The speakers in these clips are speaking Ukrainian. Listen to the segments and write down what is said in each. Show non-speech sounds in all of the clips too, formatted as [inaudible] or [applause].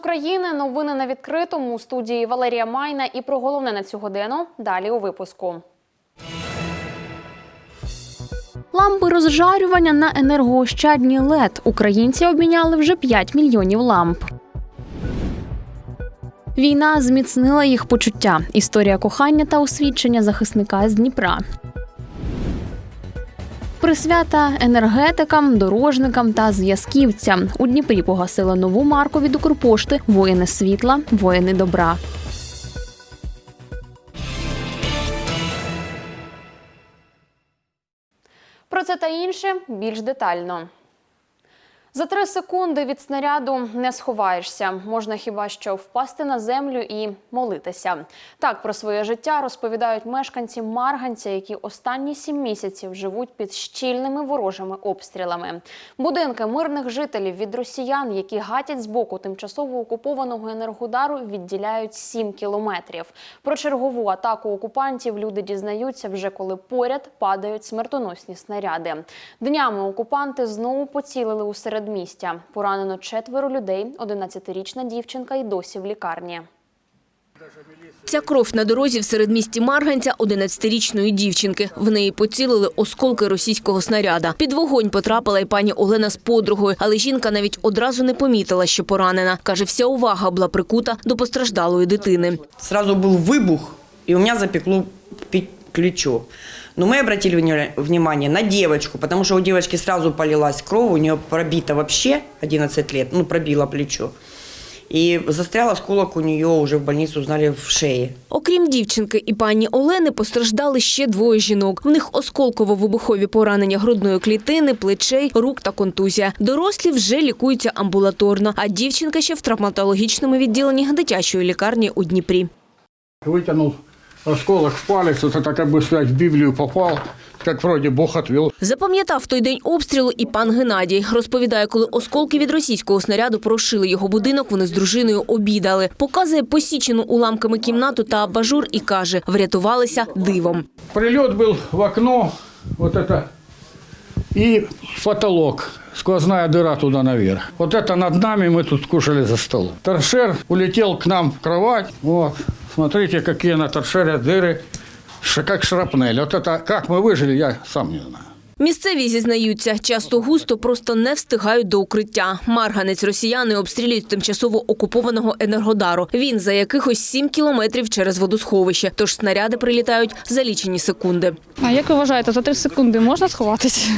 України. Новини на відкритому у студії Валерія Майна. І про головне на цю годину далі у випуску. Лампи розжарювання на енергоощадні ЛЕД. Українці обміняли вже 5 мільйонів ламп. Війна зміцнила їх почуття. Історія кохання та освідчення захисника з Дніпра. Присвята енергетикам, дорожникам та зв'язківцям. У Дніпрі погасили нову марку від Укрпошти Воїни світла, воїни добра. Про це та інше більш детально. За три секунди від снаряду не сховаєшся. Можна хіба що впасти на землю і молитися. Так про своє життя розповідають мешканці Марганця, які останні сім місяців живуть під щільними ворожими обстрілами. Будинки мирних жителів від росіян, які гатять з боку тимчасово окупованого енергодару, відділяють сім кілометрів. Про чергову атаку окупантів люди дізнаються вже коли поряд падають смертоносні снаряди. Днями окупанти знову поцілили у середмістя. Поранено четверо людей. 11-річна дівчинка й досі в лікарні. Ця кров на дорозі в середмісті Марганця 11-річної дівчинки. В неї поцілили осколки російського снаряда. Під вогонь потрапила й пані Олена з подругою, але жінка навіть одразу не помітила, що поранена. Каже, вся увага була прикута до постраждалої дитини. Сразу был выбух, и у меня запекло пи- плечо. Но мы обратили внимание на девочку, потому что у девочки сразу полилась кровь, у нее пробито вообще 11 лет, ну, пробило плечо. И застрял осколок у нее уже в больницу узнали в шее. Окрім дівчинки і пані Олени, постраждали ще двоє жінок. В них осколково-вибухові поранення грудної клітини, плечей, рук та контузія. Дорослі вже лікуються амбулаторно, а дівчинка ще в травматологічному відділенні дитячої лікарні у Дніпрі. Вытянул осколок в палец, вот это, как бы сказать, в Библию попал, как вроде Бог отвел. Запам'ятав той день обстрілу і пан Геннадій. Розповідає, коли осколки від російського снаряду прошили його будинок, вони з дружиною обідали. Показує посічену уламками кімнату та абажур і каже, врятувалися дивом. Прилет был в окно, вот это, и потолок, сквозная дыра туда наверх. Вот это над нами мы тут кушали за столом. Торшер улетел к нам в кровать, вот, смотрите, какие на торшере дыры, ш- как шрапнель. Вот это, как мы выжили, я сам не знаю. Місцеві зізнаються, часто густо просто не встигають до укриття. Марганець росіяни обстрілюють з тимчасово окупованого енергодару. Він за якихось сім кілометрів через водосховище. Тож снаряди прилітають за лічені секунди. А як ви вважаєте, за три секунди можна сховатися?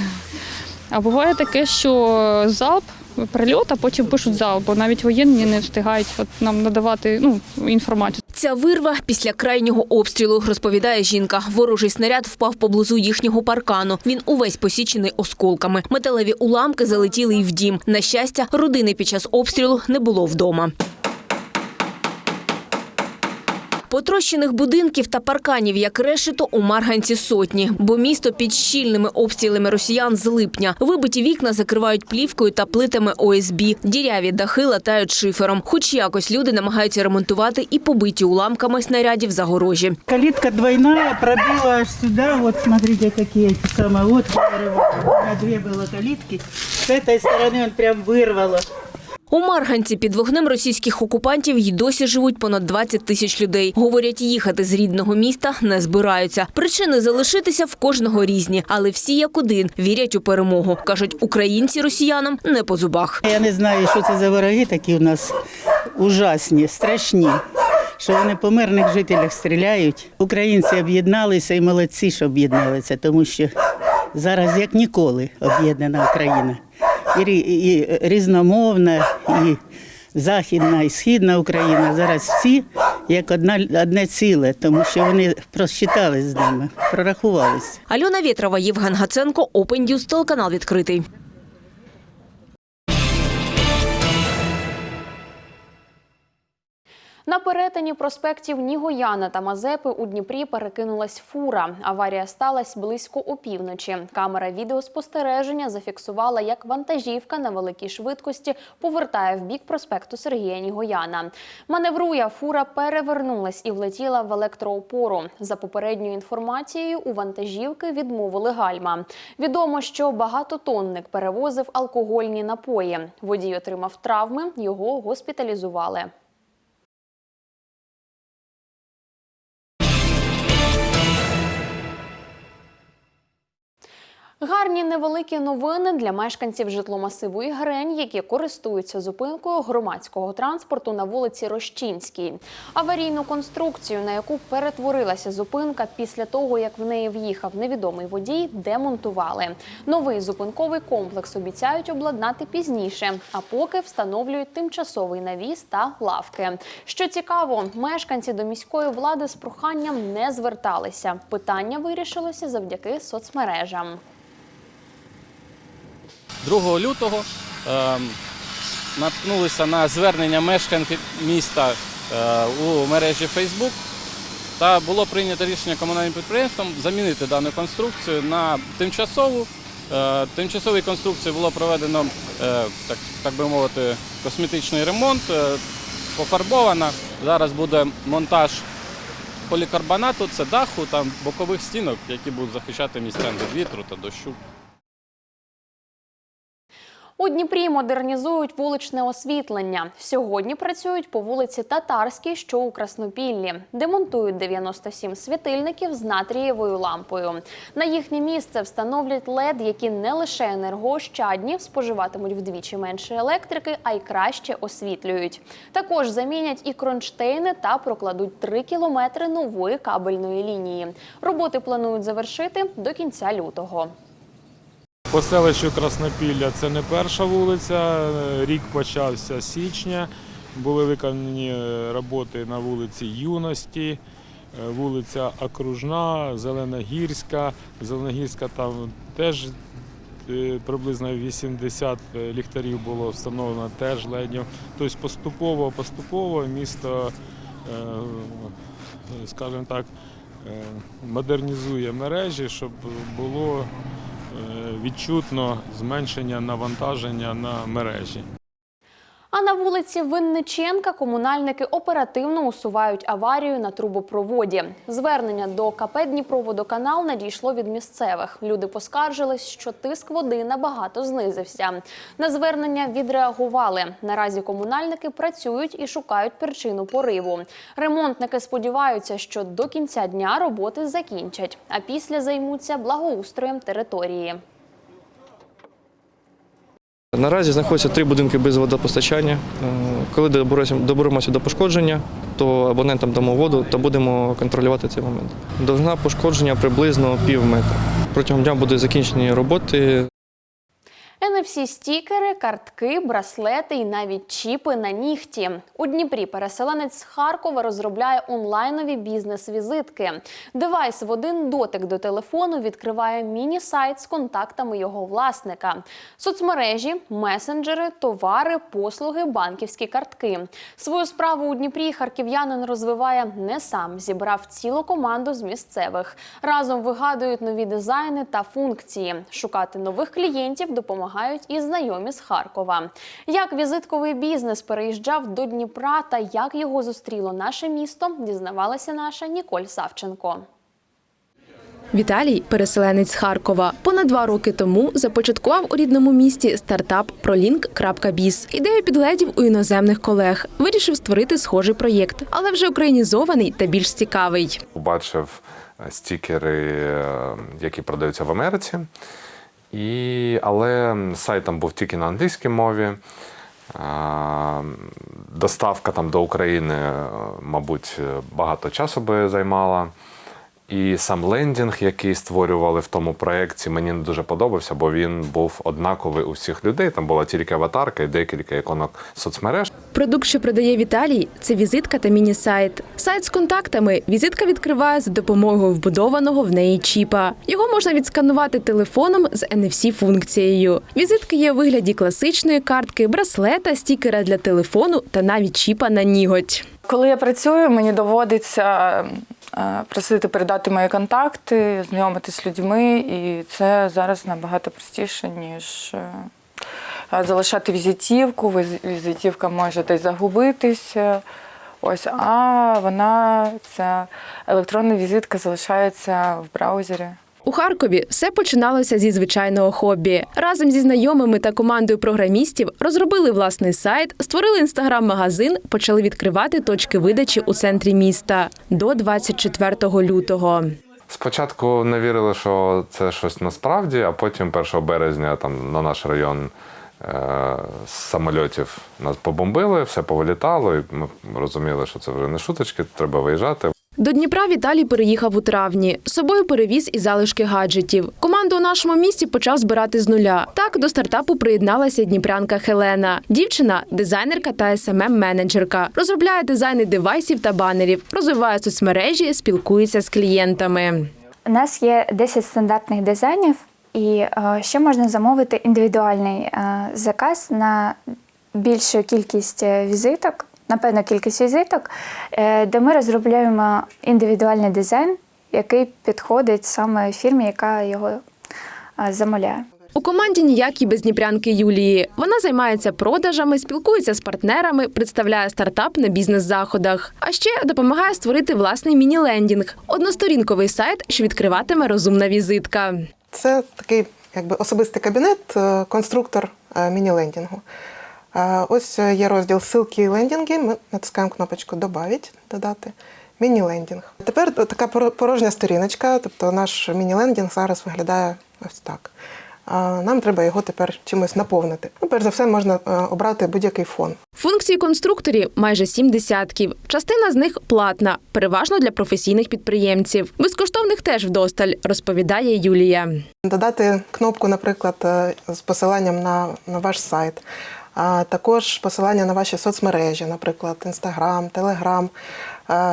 А буває таке, що залп, прильот, а потім пишуть залп, бо навіть воєнні не встигають от нам надавати ну, інформацію. Ця вирва після крайнього обстрілу, розповідає жінка. Ворожий снаряд впав поблизу їхнього паркану. Він увесь посічений осколками. Металеві уламки залетіли й в дім. На щастя, родини під час обстрілу не було вдома. Потрощених будинків та парканів, як решето, у Марганці сотні, бо місто під щільними обстрілами росіян з липня. Вибиті вікна закривають плівкою та плитами ОСБ. Діряві дахи латають шифером. Хоч якось люди намагаються ремонтувати і побиті уламками снарядів загорожі. Калитка двойная, пробила аж сюда. Вот смотрите, какие эти самые. Вот вырывало. У меня две было калитки. С этой стороны он прям вырвало. У Марганці під вогнем російських окупантів й досі живуть понад 20 тисяч людей. Говорять, їхати з рідного міста не збираються. Причини залишитися в кожного різні, але всі як один вірять у перемогу. кажуть, українці росіянам не по зубах. Я не знаю, що це за вороги такі у нас ужасні, страшні. Що вони по мирних жителях стріляють. Українці об'єдналися і молодці, що об'єдналися, тому що зараз як ніколи об'єднана Україна. І, і різномовна, і західна, і східна Україна. Зараз всі як одна, одне ціле, тому що вони просчитались з нами, прорахувалися. Альона Вєтрова, Євген Гаценко, Open News, телеканал відкритий. На перетині проспектів Нігояна та Мазепи у Дніпрі перекинулась фура. Аварія сталася близько опівночі. Камера відеоспостереження зафіксувала, як вантажівка на великій швидкості повертає в бік проспекту Сергія Нігояна. Маневрує, фура перевернулась і влетіла в електроопору. За попередньою інформацією, у вантажівки відмовили гальма. Відомо, що багатотонник перевозив алкогольні напої. Водій отримав травми, його госпіталізували. Гарні невеликі новини для мешканців житломасиву Ігрень, які користуються зупинкою громадського транспорту на вулиці Рощинській. Аварійну конструкцію, на яку перетворилася зупинка після того, як в неї в'їхав невідомий водій, демонтували. Новий зупинковий комплекс обіцяють обладнати пізніше, а поки встановлюють тимчасовий навіс та лавки. Що цікаво, мешканці до міської влади з проханням не зверталися. Питання вирішилося завдяки соцмережам. 2 лютого е, наткнулися на звернення мешканців міста е, у мережі Facebook та було прийнято рішення комунальним підприємством замінити дану конструкцію на тимчасову. Е, Тимчасовій конструкції було проведено, е, так, так би мовити, косметичний ремонт, пофарбована. Зараз буде монтаж полікарбонату, це даху та бокових стінок, які будуть захищати містян від вітру та дощу. У Дніпрі модернізують вуличне освітлення. Сьогодні працюють по вулиці Татарській, що у Краснопіллі. Демонтують 97 світильників з натрієвою лампою. На їхнє місце встановлять лед, які не лише енергоощадні, споживатимуть вдвічі менше електрики, а й краще освітлюють. Також замінять і кронштейни та прокладуть 3 кілометри нової кабельної лінії. Роботи планують завершити до кінця лютого. По селищу Краснопілля це не перша вулиця. Рік почався січня. Були виконані е, роботи на вулиці Юності, е, вулиця Окружна, Зеленогірська. Зеленогірська там теж е, приблизно 80 ліхтарів було встановлено теж ледів. Тобто поступово, поступово місто, е, скажімо так, е, модернізує мережі, щоб було е, відчутно зменшення навантаження на мережі. А на вулиці Винниченка комунальники оперативно усувають аварію на трубопроводі. Звернення до КП Дніпроводоканал надійшло від місцевих. Люди поскаржились, що тиск води набагато знизився. На звернення відреагували. Наразі комунальники працюють і шукають причину пориву. Ремонтники сподіваються, що до кінця дня роботи закінчать, а після займуться благоустроєм території. Наразі знаходяться три будинки без водопостачання. Е, Коли доберемося- до пошкодження, то абонентам дамо воду та будемо контролювати цей момент. Довжина пошкодження приблизно пів метра. Протягом дня будуть закінчені роботи. NFC-стікери, картки, браслети і навіть чіпи на нігті. У Дніпрі переселенець з Харкова розробляє онлайнові бізнес-візитки. Девайс в один дотик до телефону відкриває міні-сайт з контактами його власника. Соцмережі, месенджери, товари, послуги, банківські картки. Свою справу у Дніпрі харків'янин розвиває не сам. Зібрав цілу команду з місцевих. Разом вигадують нові дизайни та функції. Шукати нових клієнтів допомагають і знайомі з Харкова. Як візитковий бізнес переїжджав до Дніпра та як його зустріло наше місто, дізнавалася наша Ніколь Савченко. Віталій, переселенець з Харкова, понад два роки тому започаткував у рідному місті стартап prolink.biz. Ідею підгледів у іноземних колег. Вирішив створити схожий проєкт, але вже українізований та більш цікавий. Побачив е, стікери, е, які продаються в Америці. І, але сайт там був тільки на англійській мові. Доставка там до України, е, мабуть, багато часу би займала. І сам лендінг, який створювали в тому проєкті, мені не дуже подобався, бо він був однаковий у всіх людей. Там була тільки аватарка і декілька іконок соцмереж. Продукт, що продає Віталій, це візитка та міні-сайт. Сайт з контактами візитка відкриває за допомогою вбудованого в неї чіпа. Його можна відсканувати телефоном з NFC-функцією. Візитки є у вигляді класичної картки, браслета, стікера для телефону та навіть чіпа на ніготь. Коли я працюю, мені доводиться просити передати мої контакти, знайомитись з людьми, і це зараз набагато простіше, ніж е, е, залишати візитівку. Візитівка може десь загубитися. Ось, а вона, ця електронна візитка залишається в браузері. У Харкові все починалося зі звичайного хобі. Разом зі знайомими та командою програмістів розробили власний сайт, створили інстаграм-магазин, почали відкривати точки видачі у центрі міста до 24 лютого. Спочатку не вірили, що це щось насправді, а потім 1 березня там на наш район е, з самольотів нас побомбили, все повилітало, і ми розуміли, що це вже не шуточки, треба виїжджати. До Дніпра Віталій переїхав у травні. З собою перевіз і залишки гаджетів. Команду у нашому місті почав збирати з нуля. Так до стартапу приєдналася дніпрянка Хелена. Дівчина дизайнерка та smm менеджерка Розробляє дизайни девайсів та банерів, розвиває соцмережі, спілкується з клієнтами. У нас є 10 стандартних дизайнів, і е, ще можна замовити індивідуальний е, заказ на більшу кількість е, візиток, на певну кількість візиток, е, де ми розробляємо індивідуальний дизайн, який підходить саме фірмі, яка його е, замовляє. У команді ніякі без дніпрянки Юлії. Вона займається продажами, спілкується з партнерами, представляє стартап на бізнес-заходах. А ще допомагає створити власний міні-лендінг – односторінковий сайт, що відкриватиме розумна візитка. Це такий якби особистий кабінет, е, конструктор міні-лендінгу. Ось е, є розділ ссылки і лендінги. Ми натискаємо кнопочку Добавить, додати. Міні-лендінг. Тепер така поро- порожня сторіночка, тобто наш міні-лендінг зараз виглядає ось так. Нам треба його тепер чимось наповнити. Ну, перш за все, можна е, обрати будь-який фон. Функцій конструкторів майже сім десятків. Частина з них платна, переважно для професійних підприємців. Безкоштовних теж вдосталь, розповідає Юлія. Додати кнопку, наприклад, е, з посиланням на, на ваш сайт, а також посилання на ваші соцмережі, наприклад, Інстаграм, Телеграм,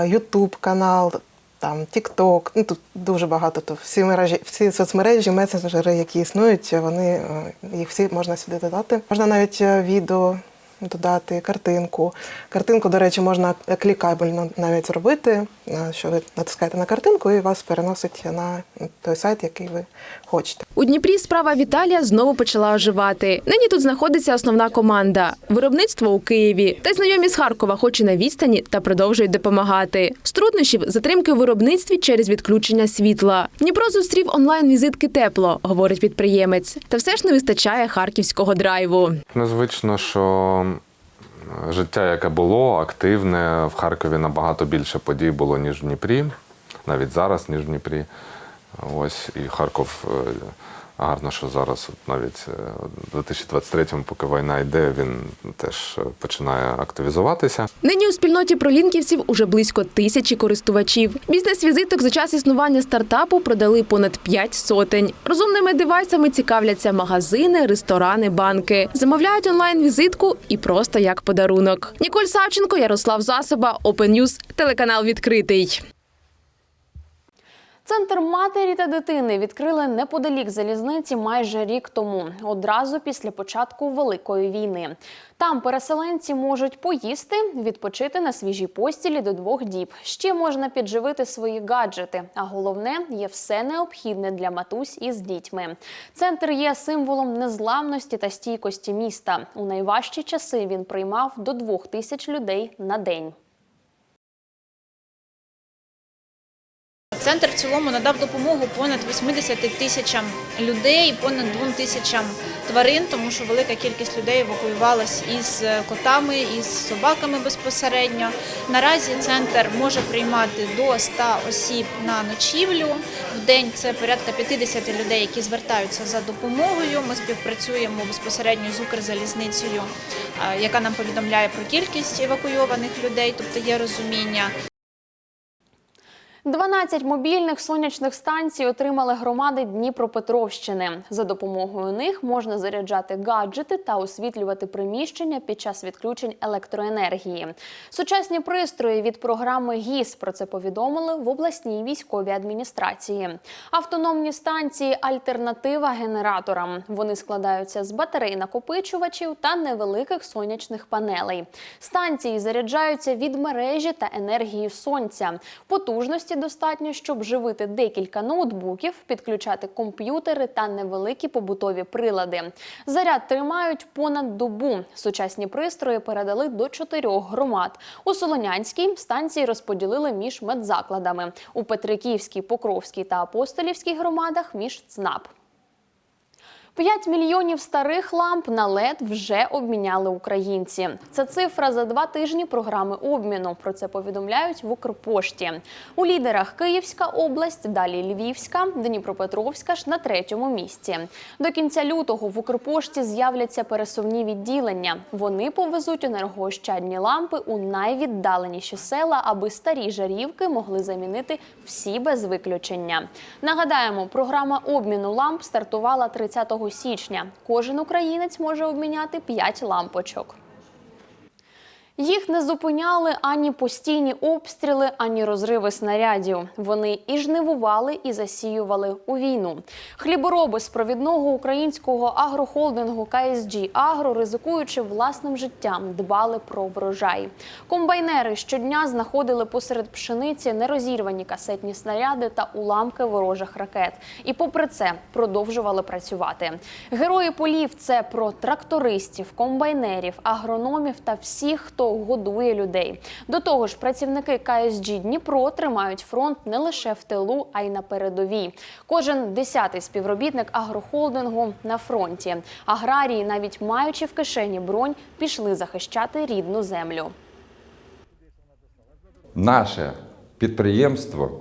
Ютуб канал, там TikTok, ну тут дуже багато. То всі мережі, всі соцмережі, месенджери, які існують, вони е, їх всі можна сюди додати. Можна навіть е, відео додати, картинку. Картинку, до речі, можна клікабельно навіть зробити, е, що ви натискаєте на картинку і вас переносить на той сайт, який ви хочете. У Дніпрі справа Віталія знову почала оживати. Нині тут знаходиться основна команда. Виробництво у Києві. Та й знайомі з Харкова, хоч і на відстані, та продовжують допомагати. З труднощів затримки у виробництві через відключення світла. Дніпро зустрів онлайн-візитки тепло, говорить підприємець. Та все ж не вистачає харківського драйву. Незвично, що життя, яке було, активне, в Харкові набагато більше подій було, ніж в Дніпрі, навіть зараз, ніж в Дніпрі. Ось і Харків е, гарно, що зараз, от навіть е, у 2023-му, поки війна йде, він теж е, починає активізуватися. Нині у спільноті пролінківців уже близько тисячі користувачів. Бізнес-візиток за час існування стартапу продали понад п'ять сотень. Розумними девайсами цікавляться магазини, ресторани, банки. Замовляють онлайн-візитку і просто як подарунок. Ніколь Савченко, Ярослав Засоба, Open телеканал відкритий. Центр матері та дитини відкрили неподалік залізниці майже рік тому, одразу після початку Великої війни. Там переселенці можуть поїсти, відпочити на свіжій постілі до двох діб. Ще можна підживити свої гаджети. А головне є все необхідне для матусь із дітьми. Центр є символом незламності та стійкості міста. У найважчі часи він приймав до двох тисяч людей на день. Центр в цілому надав допомогу понад 80 тисячам людей, понад 2 тисячам тварин, тому що велика кількість людей евакуювалась із котами, із собаками безпосередньо. Наразі центр може приймати до 100 осіб на ночівлю. В день це порядка 50 людей, які звертаються за допомогою. Ми співпрацюємо безпосередньо з Укрзалізницею, е, яка нам повідомляє про кількість евакуйованих людей, тобто є розуміння. 12 мобільних сонячних станцій отримали громади Дніпропетровщини. За допомогою них можна заряджати гаджети та освітлювати приміщення під час відключень електроенергії. Сучасні пристрої від програми ГІС про це повідомили в обласній військовій адміністрації. Автономні станції альтернатива генераторам. Вони складаються з батарей накопичувачів та невеликих сонячних панелей. Станції заряджаються від мережі та енергії сонця. Потужності достатньо, щоб живити декілька ноутбуків, підключати комп'ютери та невеликі побутові прилади. Заряд тримають понад добу. Сучасні пристрої передали до чотирьох громад. У Солонянській станції розподілили між медзакладами. У Петриківській, Покровській та Апостолівській громадах між ЦНАП. 5 мільйонів старих ламп на LED вже обміняли українці. Це цифра за два тижні програми обміну. Про це повідомляють в Укрпошті. У лідерах Київська область, далі Львівська, Дніпропетровська ж на третьому місці. До кінця лютого в Укрпошті з'являться пересувні відділення. Вони повезуть енергоощадні лампи у найвіддаленіші села, аби старі жарівки могли замінити всі без виключення. Нагадаємо, програма обміну ламп стартувала 30 січня. Кожен українець може обміняти 5 лампочок. Їх не зупиняли ані постійні обстріли, ані розриви снарядів. Вони і жнивували, і засіювали у війну. Хлібороби з провідного українського агрохолдингу KSG Агро, ризикуючи власним життям, дбали про врожай. Комбайнери щодня знаходили посеред пшениці нерозірвані касетні снаряди та уламки ворожих ракет. І попри це продовжували працювати. Герої полів це про трактористів, комбайнерів, агрономів та всіх, хто годує людей. До того ж, працівники КСЖ Дніпро тримають фронт не лише в тилу, а й на передовій. Кожен десятий співробітник агрохолдингу на фронті. Аграрії, навіть маючи в кишені бронь, пішли захищати рідну землю. Наше підприємство,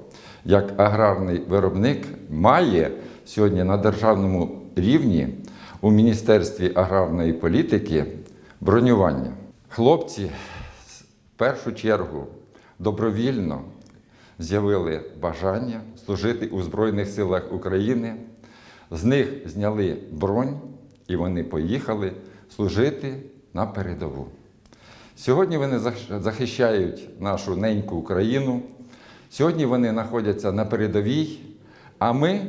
як аграрний виробник, має сьогодні на державному рівні у Міністерстві аграрної політики бронювання. Хлопці в першу чергу добровільно з'явили бажання служити у Збройних силах України. З них зняли бронь і вони поїхали служити на передову. Сьогодні вони захищають нашу неньку Україну. Сьогодні вони знаходяться на передовій, а ми,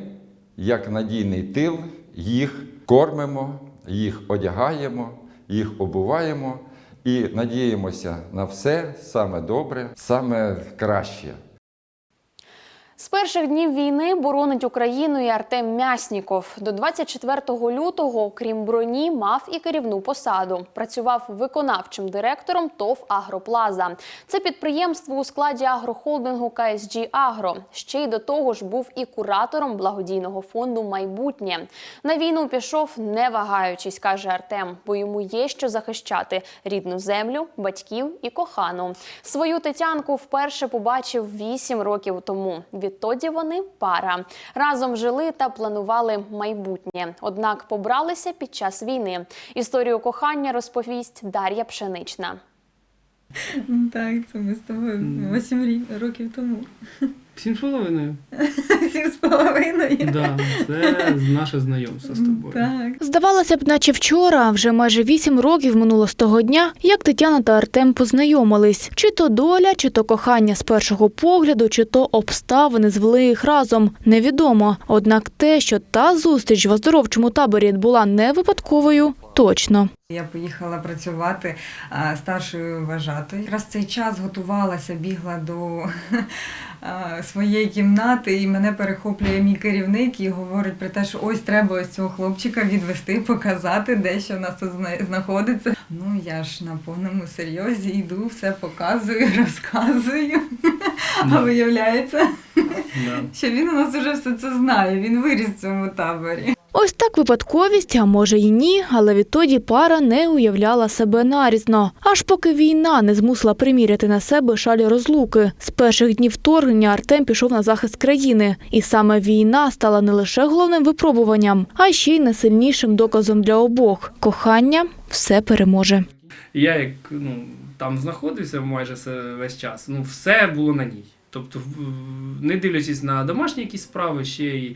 як надійний тил, їх кормимо, їх одягаємо, їх обуваємо і надіємося на все саме добре, саме краще. З перших днів війни боронить Україну і Артем Мясніков. До 24 лютого, окрім броні, мав і керівну посаду. Працював виконавчим директором ТОВ Агроплаза. Це підприємство у складі агрохолдингу КСЖ Агро. Ще й до того ж був і куратором благодійного фонду Майбутнє. На війну пішов не вагаючись, каже Артем, бо йому є що захищати рідну землю, батьків і кохану. Свою Тетянку вперше побачив 8 років тому. Відтоді вони пара. Разом жили та планували майбутнє. Однак побралися під час війни. Історію кохання розповість Дар'я Пшенична. Ну так, це ми з тобою 8 років тому. Сім з половиною. [laughs] Сім з половиною. Да, це наше знайомство з тобою. Так. Здавалося б, наче вчора, вже майже вісім років минуло з того дня, як Тетяна та Артем познайомились. Чи то доля, чи то кохання з першого погляду, чи то обставини звели їх разом. Невідомо. Однак те, що та зустріч в оздоровчому таборі була не випадковою, точно. Я поїхала працювати старшою вважатою. Якраз цей час готувалася, бігла до [laughs] своєї кімнати, і мене перехоплює мій керівник і говорить про те, що ось треба ось цього хлопчика відвести, показати, де що в нас тут зна- знаходиться. Ну я ж на повному серйозі йду, все показую, [laughs] розказую. А виявляється, [laughs] що він у нас уже все це знає. Він виріс в цьому таборі. Ось так випадковість, а може й ні, але відтоді пара не уявляла себе нарізно. Аж поки війна не змусила приміряти на себе шалі розлуки. З перших днів вторгнення Артем пішов на захист країни. І саме війна стала не лише головним випробуванням, а ще й найсильнішим доказом для обох. Кохання все переможе. Я як ну, там знаходився майже весь час, ну все було на ній. Тобто, не дивлячись на домашні якісь справи, ще й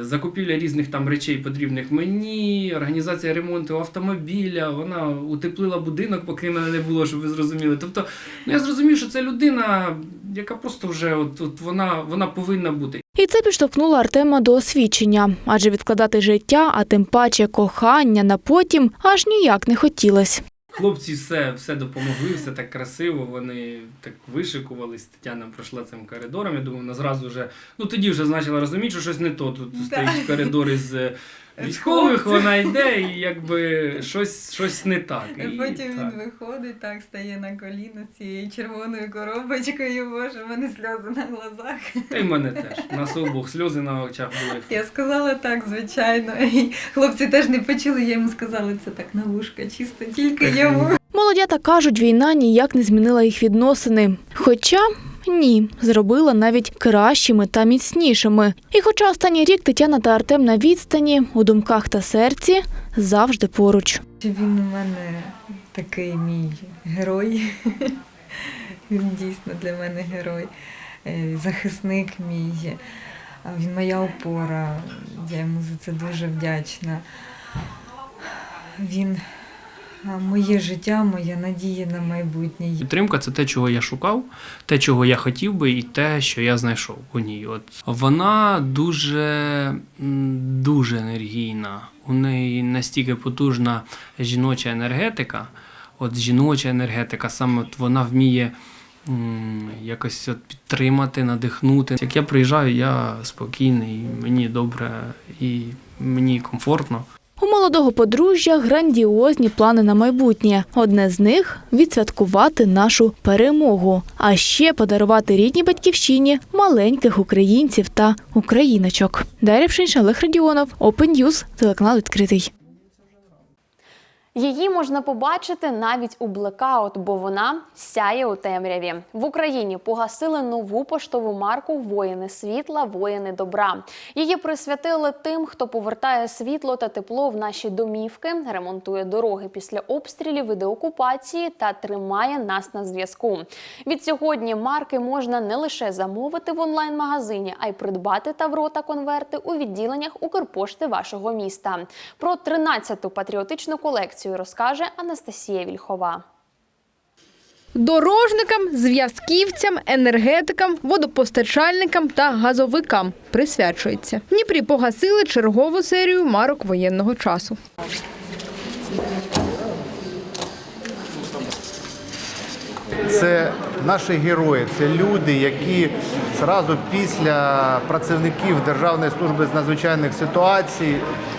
закупівля різних там речей потрібних мені, організація ремонту автомобіля, вона утеплила будинок, поки мене не було, щоб ви зрозуміли. Тобто, ну я зрозумів, що це людина, яка просто вже от, от вона, вона повинна бути. І це підштовхнуло Артема до освічення, адже відкладати життя, а тим паче кохання на потім аж ніяк не хотілось. Хлопці все, все допомогли, все так красиво. Вони так вишикувались. Тетяна пройшла цим коридором. Я думаю, вона зразу вже ну тоді вже значила розуміти, що щось не то. Тут стоїть коридор із е, військових, вона йде, і якби щось, щось не так. І, Потім так. він виходить, так стає на коліно з цією червоною коробочкою. Боже, в мене сльози на глазах. Та й мене теж. У нас обох сльози на очах були. Я сказала так, звичайно. І хлопці теж не почули, я йому сказала це так на вушка, чисто тільки йому. Молодята кажуть, війна ніяк не змінила їх відносини. Хоча ні, зробила навіть кращими та міцнішими. І хоча останній рік Тетяна та Артем на відстані, у думках та серці завжди поруч. Він у мене такий мій герой. [laughs] Він дійсно для мене герой. Е, Захисник мій. Він моя опора. Я йому за це дуже вдячна. Він моє життя, моя надія на майбутнє. Підтримка це те, чого я шукав, те, чого я хотів би, і те, що я знайшов у ній. От вона дуже, дуже енергійна. У неї настільки потужна жіноча енергетика. От жіноча енергетика, саме от вона вміє якось от підтримати, надихнути. Як я приїжджаю, я спокійний, мені добре і мені комфортно. У молодого подружжя грандіозні плани на майбутнє. Одне з них відсвяткувати нашу перемогу, а ще подарувати рідній батьківщині маленьких українців та україночок. Дар'я Пшинша, Олег Радіонов, Open News, телеканал відкритий. Її можна побачити навіть у блекаут, бо вона сяє у темряві. В Україні погасили нову поштову марку Воїни світла, воїни добра. Її присвятили тим, хто повертає світло та тепло в наші домівки, ремонтує дороги після обстрілів і деокупації та тримає нас на зв'язку. Від сьогодні марки можна не лише замовити в онлайн-магазині, а й придбати тавро та конверти у відділеннях Укрпошти вашого міста. Про 13-ту патріотичну колекцію розкаже Анастасія Вільхова. Дорожникам, зв'язківцям, енергетикам, водопостачальникам та газовикам присвячується. Дніпрі погасили чергову серію марок воєнного часу. Це наші герої, це люди, які зразу після працівників Державної служби з надзвичайних ситуацій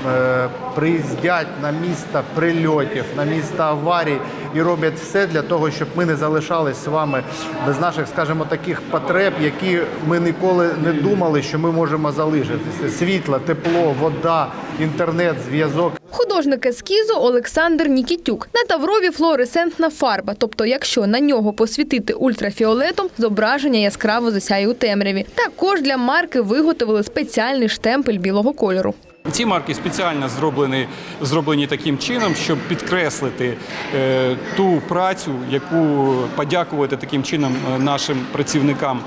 е, приїздять на місто прильотів, на місто аварій і роблять все для того, щоб ми не залишались з вами без наших, скажімо, таких потреб, які ми ніколи не думали, що ми можемо залишитися. Світло, тепло, вода, інтернет, зв'язок. Художник ескізу Олександр Нікітюк. На таврові флуоресцентна фарба, тобто якщо на нього посвітити ультрафіолетом, зображення яскраво засяє у темряві. Також для марки виготовили спеціальний штемпель білого кольору. Ці марки спеціально зроблені, зроблені таким чином, щоб підкреслити е, ту працю, яку подякувати таким чином е, нашим працівникам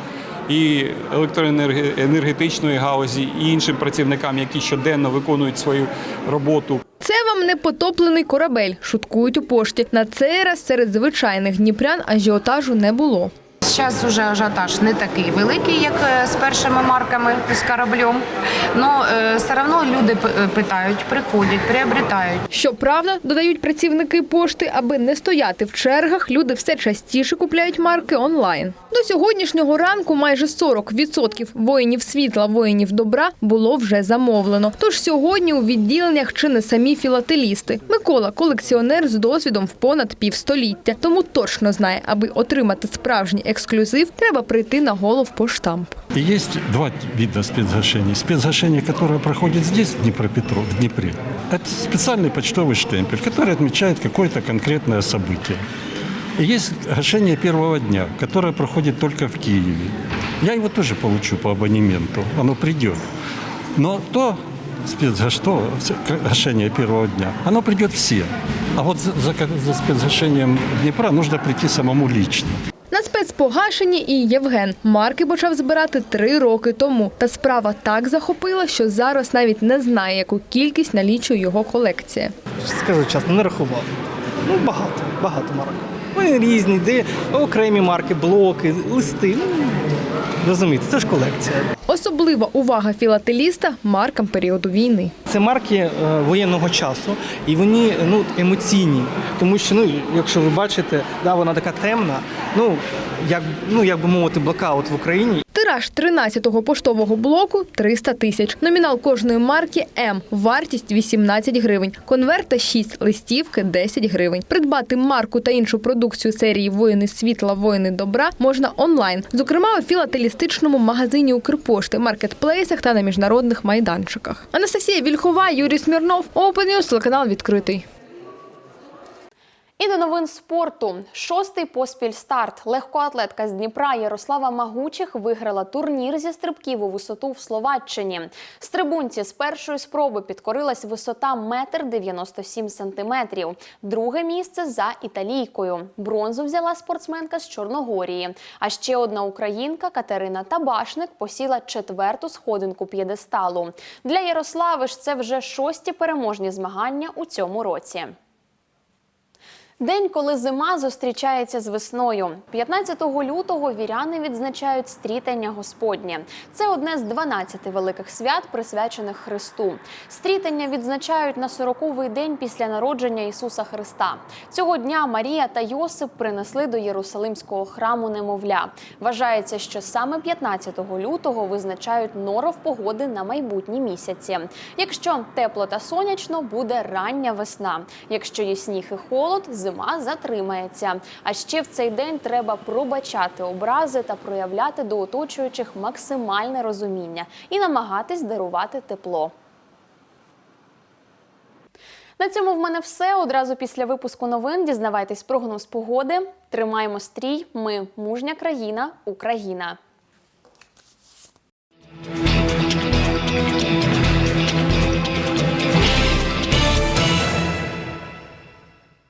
і електроенергетичної галузі, і іншим працівникам, які щоденно виконують свою роботу. Це вам не потоплений корабель, шуткують у пошті. На цей раз серед звичайних дніпрян ажіотажу не було. Зараз вже ажіотаж не такий великий, як е, з першими марками з кораблем. Але все одно люди е, питають, приходять, приобретають. Щоправда, додають працівники пошти, аби не стояти в чергах, люди все частіше купляють марки онлайн. До сьогоднішнього ранку майже 40% воїнів світла, воїнів добра було вже замовлено. Тож сьогодні у відділеннях чи не самі філателісти. Микола колекціонер з досвідом в понад півстоліття, тому точно знає, аби отримати справжній ексклюзив, треба прийти на голов поштамп. И есть два вида спецгашений. Спецгашение, которое проходит здесь, в Днепропетров, в Днепре, это специальный почтовый штемпель, который отмечает какое-то конкретное событие. И есть гашение первого дня, которое проходит только в Киеве. Я его тоже получу по абонементу, оно придет. Но то спецгаш, то гашение первого дня, оно придет все. А вот за, за, за спецгашением Днепра нужно прийти самому лично. На погашені і Євген. Марки почав збирати три роки тому. Та справа так захопила, що зараз навіть не знає, яку кількість налічує його колекція. Скажу чесно, не рахував. Ну, багато, багато марок. Вони різні, де окремі марки, блоки, листи. Ну, розумієте, це ж колекція. Особлива увага філателіста маркам періоду війни. Це марки е, воєнного часу, і вони ну, емоційні. Тому що, ну, якщо ви бачите, да, вона така темна, ну, як, ну, як би мовити, блокаут в Україні. Тираж 13-го поштового блоку 300 тисяч. Номінал кожної марки М. Вартість 18 гривень. Конверта 6, листівки 10 гривень. Придбати марку та іншу продукцію серії Воїни світла, воїни добра можна онлайн, зокрема у філателістичному магазині Укрпошти, маркетплейсах та на міжнародних майданчиках. Анастасія Вільхова, Юрій Смірнов, Open News, телеканал відкритий. І до новин спорту. Шостий поспіль старт. Легкоатлетка з Дніпра Ярослава Магучих виграла турнір зі стрибків у висоту в Словаччині. Стрибунці з першої спроби підкорилась висота метр 97 сантиметрів. Друге місце за італійкою. Бронзу взяла спортсменка з Чорногорії. А ще одна українка Катерина Табашник посіла четверту сходинку п'єдесталу. Для Ярослави ж це вже шості переможні змагання у цьому році. День, коли зима зустрічається з весною. 15 лютого віряни відзначають стрітання Господнє. Це одне з 12 великих свят, присвячених Христу. Стрітання відзначають на 40-й день після народження Ісуса Христа. Цього дня Марія та Йосип принесли до Єрусалимського храму немовля. Вважається, що саме 15 лютого визначають норов погоди на майбутні місяці. Якщо тепло та сонячно, буде рання весна. Якщо є сніг і холод, зима затримається. А ще в цей день треба пробачати образи та проявляти до оточуючих максимальне розуміння і намагатись дарувати тепло. На цьому в мене все. Одразу після випуску новин дізнавайтесь прогноз погоди. Тримаємо стрій. Ми мужня країна, Україна.